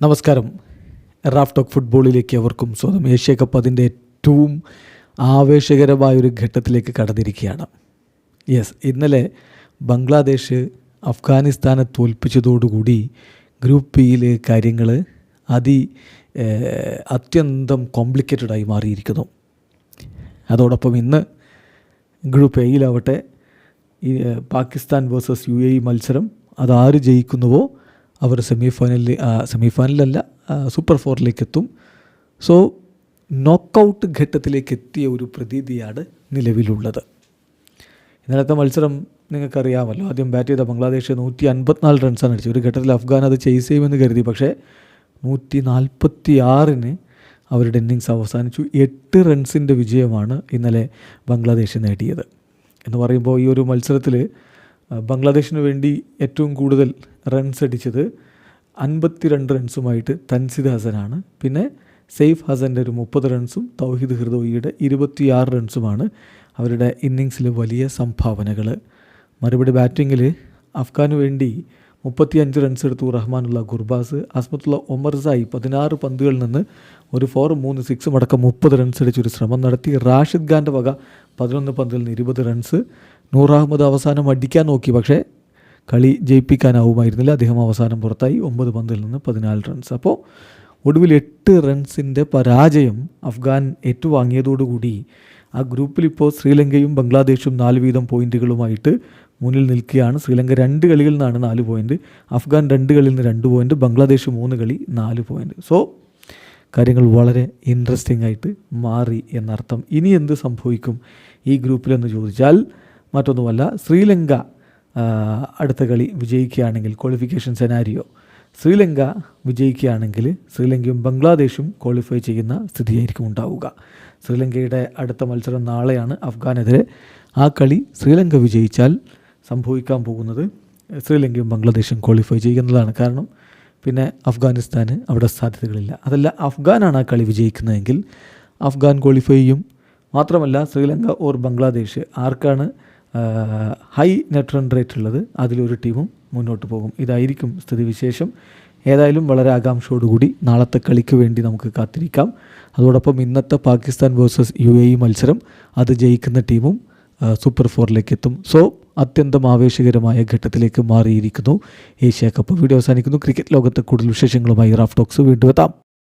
നമസ്കാരം. Raf talk ഫുട്ബോളിലേക്ക് അവർക്കും സ്വന്തം ഏഷ്യ കപ്പ് അതിന്റെ ഏറ്റവും ആവേശകരമായൊരു ഘട്ടത്തിലേക്ക് കടന്നിരിക്കുകയാണ്. യെസ് ഇന്നലെ ബംഗ്ലാദേശ് അഫ്ഗാനിസ്ഥാനെ തോൽപ്പിച്ചതോടുകൂടി ഗ്രൂപ്പ് ബിയിലെ കാര്യങ്ങൾ അതി അത്യന്തം കോംപ്ലിക്കേറ്റഡായി മാറിയിരിക്കുന്നു. അതോടൊപ്പം ഇന്ന് ഗ്രൂപ്പ് എയിലാവട്ടെ പാകിസ്ഥാൻ വേഴ്സസ് യു എ മത്സരം ആര് ജയിക്കുന്നുവോ അവർ സെമി ഫൈനലിൽ സെമി ഫൈനലല്ല സൂപ്പർ ഫോറിലേക്ക് എത്തും സോ നോക്കൗട്ട് ഘട്ടത്തിലേക്ക് എത്തിയ ഒരു പ്രതീതിയാണ് നിലവിലുള്ളത്. ഇന്നലത്തെ മത്സരം നിങ്ങൾക്കറിയാമല്ലോ ആദ്യം ബാറ്റ് ചെയ്ത ബംഗ്ലാദേശ് നൂറ്റി അൻപത്തിനാല് റൺസാണ് അടിച്ചത്. ഒരു ഘട്ടത്തിൽ അഫ്ഗാൻ അത് ചെയ്സ് ചെയ്യുമെന്ന് കരുതി പക്ഷേ നൂറ്റി നാൽപ്പത്തി ആറിന് അവരുടെ ഇന്നിങ്സ് അവസാനിച്ചു. എട്ട് റൺസിന്റെ വിജയമാണ് ഇന്നലെ ബംഗ്ലാദേശ് നേടിയത്. എന്ന് പറയുമ്പോൾ ഈ ഒരു മത്സരത്തിൽ ബംഗ്ലാദേശിന് വേണ്ടി ഏറ്റവും കൂടുതൽ റൺസ് അടിച്ചത് അൻപത്തിരണ്ട് റൺസുമായിട്ട് തൻസിദ് ഹസനാണ്. പിന്നെ സെയ്ഫ് ഹസന്റെ ഒരു മുപ്പത് റൺസും തൗഹിദ് ഹൃദോയിയുടെ ഇരുപത്തിയാറ് റൺസുമാണ് അവരുടെ ഇന്നിങ്സിൽ വലിയ സംഭാവനകൾ മറുപടി ബാറ്റിങ്ങിൽ അഫ്ഗാന് വേണ്ടി മുപ്പത്തിയഞ്ച് റൺസ് എടുത്തു റഹ്മാനുള്ള ഗുർബാസ്. അസ്മത്തുള്ള ഒമർസായി പതിനാറ് പന്തുകളിൽ നിന്ന് ഒരു ഫോർ മൂന്ന് സിക്സും അടക്കം മുപ്പത് റൺസ് അടിച്ചൊരു ശ്രമം നടത്തി. റാഷിദ് ഖാന്റെ വക പതിനൊന്ന് പന്തിൽ നിന്ന് ഇരുപത് റൺസ് നൂർ അഹമ്മദ് അവസാനം അടിക്കാൻ നോക്കി. പക്ഷേ കളി ജയിപ്പിക്കാനാവുമായിരുന്നില്ല. അദ്ദേഹം അവസാനം പുറത്തായി. ഒമ്പത് പന്തിൽ നിന്ന് പതിനാല് റൺസ് അപ്പോൾ ഒടുവിൽ എട്ട് റൺസിന്റെ പരാജയം അഫ്ഗാൻ ഏറ്റുവാങ്ങിയതോടുകൂടി ആ ഗ്രൂപ്പിൽ ഇപ്പോൾ ശ്രീലങ്കയും ബംഗ്ലാദേശും നാല് വീതം പോയിന്റുകളുമായിട്ട് മുന്നിൽ നിൽക്കുകയാണ്. ശ്രീലങ്ക രണ്ട് കളികളിൽ നിന്നാണ് നാല് പോയിന്റ് അഫ്ഗാൻ രണ്ട് കളിയിൽ നിന്ന് രണ്ട് പോയിന്റ് ബംഗ്ലാദേശ് മൂന്ന് കളി നാല് പോയിന്റ് സോ കാര്യങ്ങൾ വളരെ ഇൻട്രസ്റ്റിംഗ് ആയിട്ട് മാറി എന്നർത്ഥം. ഇനി എന്ത് സംഭവിക്കും ഈ ഗ്രൂപ്പിലെന്ന് ചോദിച്ചാൽ മറ്റൊന്നുമല്ല ശ്രീലങ്ക അടുത്ത കളി വിജയിക്കുകയാണെങ്കിൽ ക്വാളിഫിക്കേഷൻ സെനാരിയോ ശ്രീലങ്ക വിജയിക്കുകയാണെങ്കിൽ ശ്രീലങ്കയും ബംഗ്ലാദേശും ക്വാളിഫൈ ചെയ്യുന്ന സ്ഥിതിയായിരിക്കും ഉണ്ടാവുക. ശ്രീലങ്കയുടെ അടുത്ത മത്സരം നാളെയാണ് അഫ്ഗാനെതിരെ. ആ കളി ശ്രീലങ്ക വിജയിച്ചാൽ സംഭവിക്കാൻ പോകുന്നത് ശ്രീലങ്കയും ബംഗ്ലാദേശും ക്വാളിഫൈ ചെയ്യുന്നതാണ് കാരണം പിന്നെ അഫ്ഗാനിസ്ഥാന് അവിടെ സാധ്യതകളില്ല. അതല്ല അഫ്ഗാനാണ് ആ കളി വിജയിക്കുന്നതെങ്കിൽ അഫ്ഗാൻ ക്വാളിഫൈ ചെയ്യും. മാത്രമല്ല ശ്രീലങ്ക ഓർ ബംഗ്ലാദേശ് ആർക്കാണ് ഹൈ നെറ്റ് റൺ റേറ്റ് ഉള്ളത് അതിലൊരു ടീമും മുന്നോട്ട് പോകും. ഇതായിരിക്കും സ്ഥിതിവിശേഷം ഏതായാലും വളരെ ആകാംക്ഷയോടുകൂടി നാളത്തെ കളിക്ക് വേണ്ടി നമുക്ക് കാത്തിരിക്കാം. അതോടൊപ്പം ഇന്നത്തെ പാകിസ്ഥാൻ വേഴ്സസ് യു എ മത്സരം അത് ജയിക്കുന്ന ടീമും സൂപ്പർ ഫോറിലേക്ക് എത്തും സോ അത്യന്തം ആവേശകരമായ ഘട്ടത്തിലേക്ക് മാറിയിരിക്കുന്നു. ഏഷ്യ കപ്പ് വീഡിയോ അവസാനിക്കുന്നു. ക്രിക്കറ്റ് ലോകത്തെ കൂടുതൽ വിശേഷങ്ങളുമായി റാഫ് ടോക്സ് വീണ്ടും എത്താം.